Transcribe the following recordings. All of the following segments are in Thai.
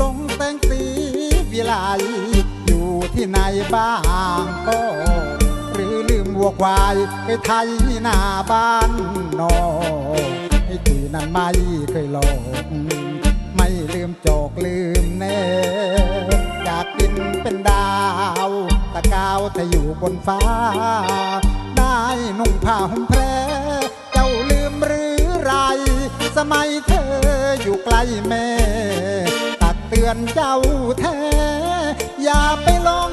ลงแต่งสีวิไลอยู่ที่ไหนบ้างก็หรือลืมวัวควายไปไทยหน้าบ้านนอกให้ตีนั้นไม่เคยหลอกไม่ลืมโจกลืมแน่อยากกินเป็นดาวตะกาวถ้าอยู่บนฟ้า ได้นุ่งผ้าห่มแพรเจ้าลืมหรือไร สมัยเธ อยู่ใกล้แม่ ตักเตือนเจ้าแท้ อย่าไปหลง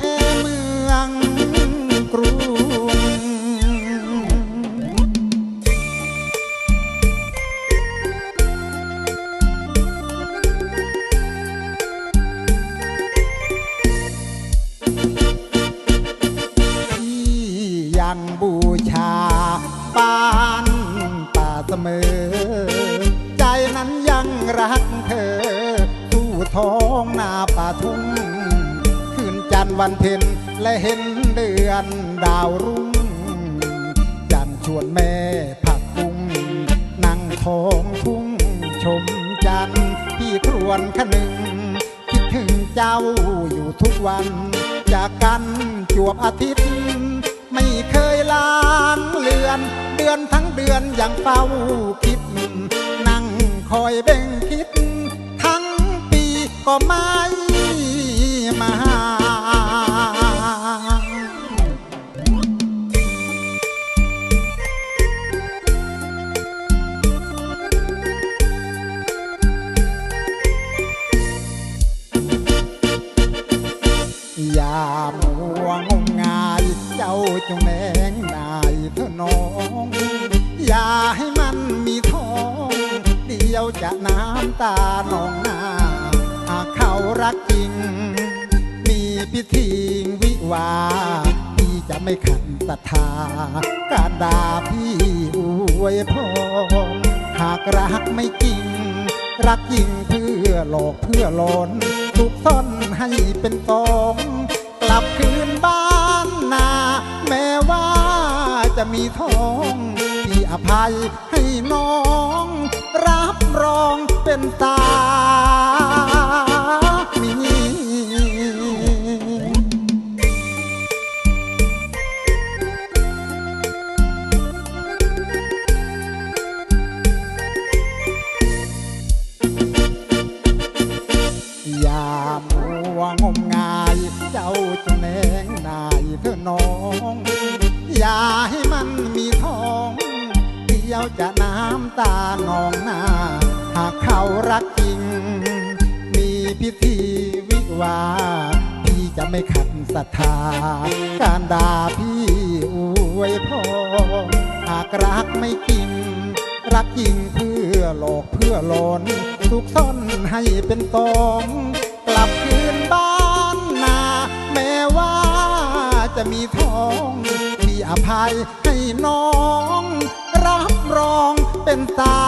แอเมืองกรุงที่ยังบูชาบ้านป่าเสมอ นั้นยังรักเธอ ตู้ท้องนาป่าทุ่ง คืนจันทร์วันเพ็ญและเห็นเดือนดาวรุ่งยังชวนแม่ผักบุ้งนั่งท้องทุ่งชมจันทร์พี่ครวนขนึง คิดถึงเจ้าอยู่ทุกวัน จากกันจวบอาทิตย์ ไม่เคยล้างเลือน เดือนทั้งเดือนอยังเฝ้าคิด คอยเบ่งคิด ทั้งปีก็ไม่มาอย่ามัวงมงาย เจ้าจงแนงนายเถอะน้อง จะน้ำตาหนองหน้าหากเขารักจริง มีพิธีวิวาพี่จะไม่ขัดศรัทธา การด่าพี่อวยพรหากรักไม่จริง รักยิงเพื่อหลอกเพื่อหลอนถูกซ่อนให้เป็นกองกลับคืนบ้านนา แม้ว่าจะมีท้องพี่อภัยให้น้อง เป็นตามีอย่ามัวงมงาย เจ้าจงแนงนายเถอะน้อง อย่าให้มันมีท้อง เดียวจะน้ำตานองหน้า หากเขารักจริง มีพิธีวิวา พี่จะไม่ขัดศรัทธา การด่าพี่อวยพรหากรักไม่จริง รักจริงเพื่อหลอกเพื่อหลอนทุกซ่อนให้เป็นตองกลับคืนบ้านนา แม้ว่าจะมีท้องมีอภัยให้น้อง รับรองเป็นตา